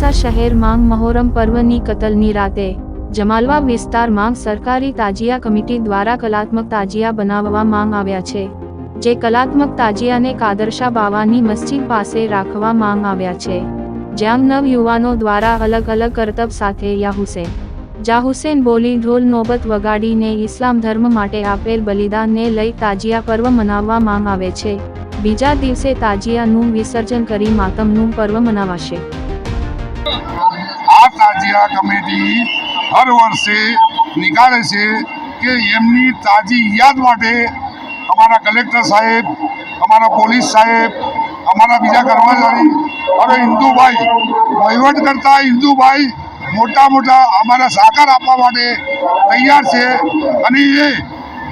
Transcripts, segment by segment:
તાજિયા શહેર માંગ મહોરમ પર્વની કતલની રાતે જમાલવા વિસ્તાર માંગ સરકારી તાજિયા કમિટી દ્વારા કલાત્મક તાજિયા બનાવવા માંગ આવ્યા છે, જે કલાત્મક તાજિયાને કાદરશા બાવાની મસ્જિદ પાસે રાખવા માંગ આવ્યા છે. જ્યાં નવ યુવાનો દ્વારા અલગ અલગ કરતબ સાથે યા હુસેન, જા હુસેન બોલી ઢોલ નોબત વગાડીને ઇસ્લામ ધર્મ માટે આપેલ બલિદાનને લઈ તાજિયા પર્વ મનાવવા માંગ આવે છે. બીજા દિવસે તાજિયાનું વિસર્જન કરી માતમનું પર્વ મનાવાશે. આ તાજિયા કમિટી હર વર્ષે નીકાળે છે કે એમની તાજી યાદ માટે અમારા કલેક્ટર સાહેબ અમારા પોલીસ સાહેબ અમારા બીજા કર્મચારી હવે હિન્દુભાઈ વહીવટ કરતા હિન્દુભાઈ મોટા મોટા અમારા સહકાર આપવા માટે તૈયાર છે. અને એ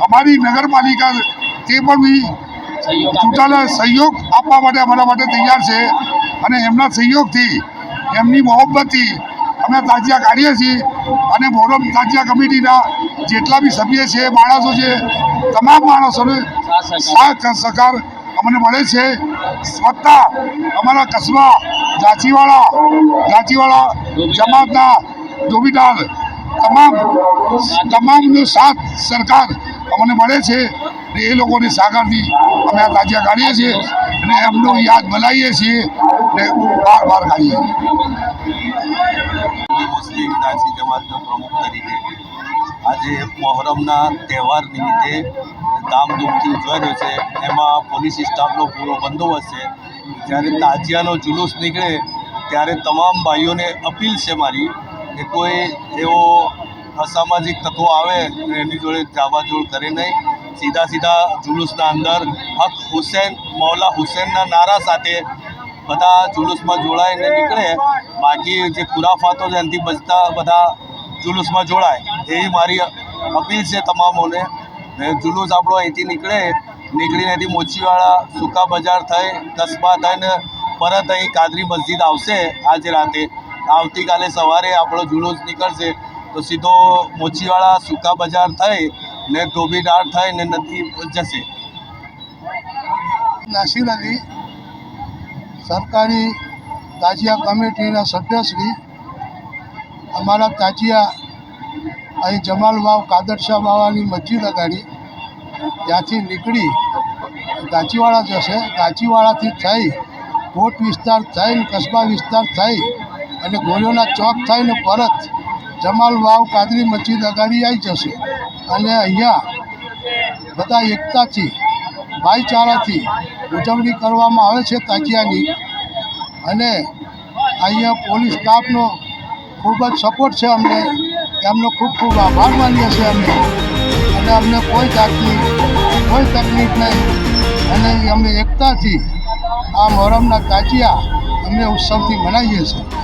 અમારી નગરપાલિકા તે પણ બી ચૂંટાયેલા સહયોગ આપવા માટે અમારા માટે તૈયાર છે. અને એમના સહયોગથી એમની મોહબ્બતથી અમે તાજિયા કાઢીએ છીએ અને મોરમ તાજિયા કમિટીના જેટલા બી સભ્ય છે, માણસો છે, તમામ માણસોને સહકાર અમને મળે છે. વત્તા અમારા કસ્બા જાચીવાળા જાચીવાળા જમાતના ધોબીડાલ તમામ, તમામનો સાથ, સરકાર અમને મળે છે એ લોકોની સાગરથી અમે આ તાજિયા કાઢીએ છીએ અને એમનો યાદ બનાવીએ છીએ. મુસ્લિમ દાસી જમાતના પ્રમુખ તરીકે આજે મોહરમના તહેવાર નિમિત્તે ધામધૂમથી ઉજવાઈ રહ્યો છે. એમાં પોલીસ સ્ટાફનો પૂરો બંદોબસ્ત છે. જ્યારે તાજિયાનો જુલુસ નીકળે, ત્યારે તમામ ભાઈઓને અપીલ છે મારી કે કોઈ એવો અસામાજિક તત્વો આવે એની જોડે જાવાજોડ કરે નહીં. સીધા સીધા જુલુસના અંદર હક હુસેન, મૌલા હુસેનના નારા સાથે બધા જુલુસમાં જોડાઈને નીકળે, બાકી જે ખુરાફાતો છે એનાથી બચતા બધા જુલુસમાં જોડાય. એવી મારી અપીલ છે તમામોને. જુલુસ આપણો અહીંથી નીકળે, નીકળીને અહીંથી મોચીવાળા સુકા બજાર થઈ કસ્બા થઈને પરત અહીં કાદરી મસ્જિદ આવશે આજે રાતે. આવતીકાલે સવારે આપણો જુલુસ નીકળશે, તો સીધો મોચીવાળા સુકા બજાર થઈ ને ધોબીદાર થઈ ને નદી જશે. નાસિર અલી સરકારી તાજિયા કમિટીના સભ્યશ્રી અમારા તાજિયા અહીં જમાલ વાવ કાદરશાહ બાવાની મસ્જિદ અગાડી ત્યાંથી નીકળી ગાચીવાડા જશે. ગાચીવાડાથી થઈ કોટ વિસ્તાર થઈને કસ્બા વિસ્તાર થઈ અને ગોળીઓના ચોક થઈને પરત જમાલ વાવ કાદરી મસ્જિદ અગાડી આવી જશે. અને અહીંયા બધા એકતાથી, ભાઈચારાથી ઉજવણી કરવામાં આવે છે તાજિયાની અને અહીંયા પોલીસ સ્ટાફનો ખૂબ જ સપોર્ટ છે અમને. એમનો ખૂબ ખૂબ આભાર માનીએ છીએ અમે. અને અમને કોઈ જાતની, કોઈ તકલીફ નહીં. અને અમે એકતાથી આ મોહરમના તાજિયા અમે ઉત્સવથી મનાવીએ છીએ.